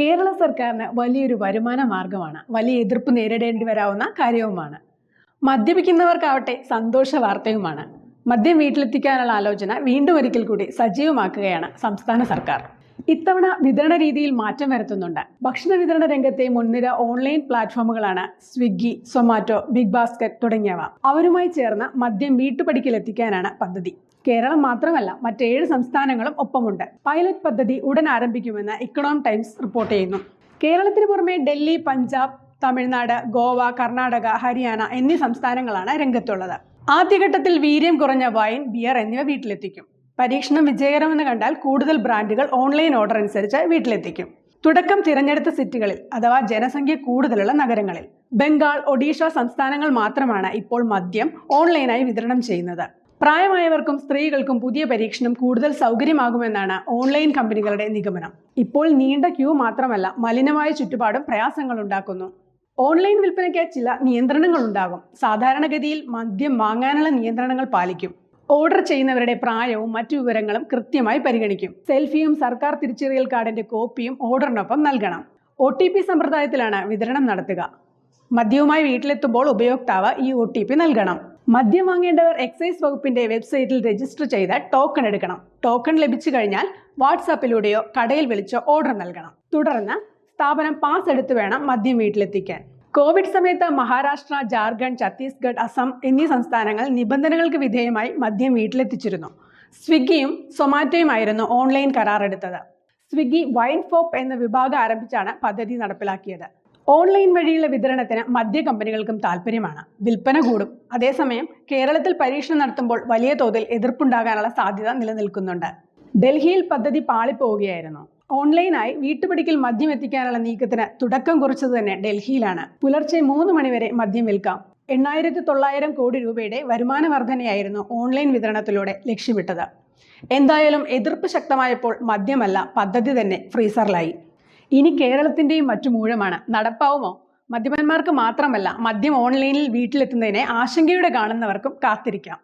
കേരള സർക്കാരിന് വലിയൊരു വരുമാന മാർഗമാണ്. വലിയ എതിർപ്പ് നേരിടേണ്ടി വരാവുന്ന കാര്യവുമാണ്. മദ്യപിക്കുന്നവർക്കാവട്ടെ സന്തോഷ വാർത്തയുമാണ്. മദ്യം വീട്ടിലെത്തിക്കാനുള്ള ആലോചന വീണ്ടും ഒരിക്കൽ കൂടി സജീവമാക്കുകയാണ് സംസ്ഥാന സർക്കാർ. ഇത്തവണ വിതരണ രീതിയിൽ മാറ്റം വരുത്തുന്നുണ്ട്. ഭക്ഷണ വിതരണ രംഗത്തെ മുൻനിര ഓൺലൈൻ പ്ലാറ്റ്ഫോമുകളാണ് സ്വിഗ്ഗി സൊമാറ്റോ ബിഗ് ബാസ്ക്കറ്റ് തുടങ്ങിയവ. അവരുമായി ചേർന്ന് മദ്യം വീട്ടുപടിക്കലെത്തിക്കാനാണ് പദ്ധതി. കേരളം മാത്രമല്ല മറ്റേഴ് സംസ്ഥാനങ്ങളും ഒപ്പമുണ്ട്. പൈലറ്റ് പദ്ധതി ഉടൻ ആരംഭിക്കുമെന്ന് ഇക്കണോം ടൈംസ് റിപ്പോർട്ട് ചെയ്യുന്നു. കേരളത്തിന് പുറമെ ഡൽഹി പഞ്ചാബ് തമിഴ്നാട് ഗോവ കർണാടക ഹരിയാന എന്നീ സംസ്ഥാനങ്ങളാണ് രംഗത്തുള്ളത്. ആദ്യഘട്ടത്തിൽ വീര്യം കുറഞ്ഞ വൈൻ ബിയർ എന്നിവ വീട്ടിലെത്തിക്കും. പരീക്ഷണം വിജയകരമെന്ന് കണ്ടാൽ കൂടുതൽ ബ്രാൻഡുകൾ ഓൺലൈൻ ഓർഡർ അനുസരിച്ച് വീട്ടിലെത്തിക്കും. തുടക്കം തിരഞ്ഞെടുത്ത സിറ്റികളിൽ അഥവാ ജനസംഖ്യ കൂടുതലുള്ള നഗരങ്ങളിൽ. ബംഗാൾ ഒഡീഷ സംസ്ഥാനങ്ങൾ മാത്രമാണ് ഇപ്പോൾ മദ്യം ഓൺലൈനായി വിതരണം ചെയ്യുന്നത്. പ്രായമായവർക്കും സ്ത്രീകൾക്കും പുതിയ പരീക്ഷണം കൂടുതൽ സൗകര്യമാകുമെന്നാണ് ഓൺലൈൻ കമ്പനികളുടെ നിഗമനം. ഇപ്പോൾ നീണ്ട ക്യൂ മാത്രമല്ല മലിനമായ ചുറ്റുപാടും പ്രയാസങ്ങൾ ഉണ്ടാക്കുന്നു. ഓൺലൈൻ വിൽപ്പനയ്ക്ക് ചില നിയന്ത്രണങ്ങൾ ഉണ്ടാകും സാധാരണഗതിയിൽ മദ്യം വാങ്ങാനുള്ള നിയന്ത്രണങ്ങൾ പാലിക്കും. ഓർഡർ ചെയ്യുന്നവരുടെ പ്രായവും മറ്റു വിവരങ്ങളും കൃത്യമായി പരിഗണിക്കും. സെൽഫിയും സർക്കാർ തിരിച്ചറിയൽ കാർഡിന്റെ കോപ്പിയും ഓർഡറിനൊപ്പം നൽകണം. ഒ ടി പി സമ്പ്രദായത്തിലാണ് വിതരണം നടത്തുക. മദ്യവുമായി വീട്ടിലെത്തുമ്പോൾ ഉപയോക്താവ് ഈ ഒ ടി പി നൽകണം. മദ്യം വാങ്ങേണ്ടവർ എക്സൈസ് വകുപ്പിന്റെ വെബ്സൈറ്റിൽ രജിസ്റ്റർ ചെയ്ത് ടോക്കൺ എടുക്കണം. ടോക്കൺ ലഭിച്ചു കഴിഞ്ഞാൽ വാട്സാപ്പിലൂടെയോ കടയിൽ വിളിച്ചോ ഓർഡർ നൽകണം. തുടർന്ന് സ്ഥാപനം പാസ് എടുത്ത് വേണം മദ്യം വീട്ടിലെത്തിക്കാൻ. കോവിഡ് സമയത്ത് മഹാരാഷ്ട്ര ജാർഖണ്ഡ് ഛത്തീസ്ഗഡ് അസം എന്നീ സംസ്ഥാനങ്ങൾ നിബന്ധനകൾക്ക് വിധേയമായി മദ്യം വീട്ടിലെത്തിച്ചിരുന്നു. സ്വിഗ്ഗിയും സൊമാറ്റോയുമായിരുന്നു ഓൺലൈൻ കരാറെടുത്തത്. സ്വിഗ്ഗി വൈൻ ഫോപ്പ് എന്ന വിഭാഗം ആരംഭിച്ചാണ് പദ്ധതി നടപ്പിലാക്കിയത്. ഓൺലൈൻ വഴിയുള്ള വിതരണത്തിന് മദ്യ കമ്പനികൾക്കും താല്പര്യമാണ് വിൽപ്പന കൂടും. അതേസമയം കേരളത്തിൽ പരീക്ഷണം നടത്തുമ്പോൾ വലിയ തോതിൽ എതിർപ്പുണ്ടാകാനുള്ള സാധ്യത നിലനിൽക്കുന്നുണ്ട്. ഡൽഹിയിൽ പദ്ധതി പാളിപ്പോവുകയായിരുന്നു. ഓൺലൈനായി വീട്ടുപടിക്കൽ മദ്യം എത്തിക്കാനുള്ള നീക്കത്തിന് തുടക്കം കുറിച്ചത് തന്നെ ഡൽഹിയിലാണ്. പുലർച്ചെ മൂന്ന് മണിവരെ മദ്യം വിൽക്കാം. എണ്ണായിരത്തി തൊള്ളായിരം കോടി രൂപയുടെ വരുമാന വർധനയായിരുന്നു ഓൺലൈൻ വിതരണത്തിലൂടെ ലക്ഷ്യമിട്ടത്. എന്തായാലും എതിർപ്പ് ശക്തമായപ്പോൾ മദ്യമല്ല പദ്ധതി തന്നെ ഫ്രീസറിലായി. ഇനി കേരളത്തിന്റെയും മറ്റു മൂഴമാണ് നടപ്പാവുമോ? മദ്യപന്മാർക്ക് മാത്രമല്ല മദ്യം ഓൺലൈനിൽ വീട്ടിലെത്തുന്നതിനെ ആശങ്കയോടെ കാണുന്നവർക്കും കാത്തിരിക്കാം.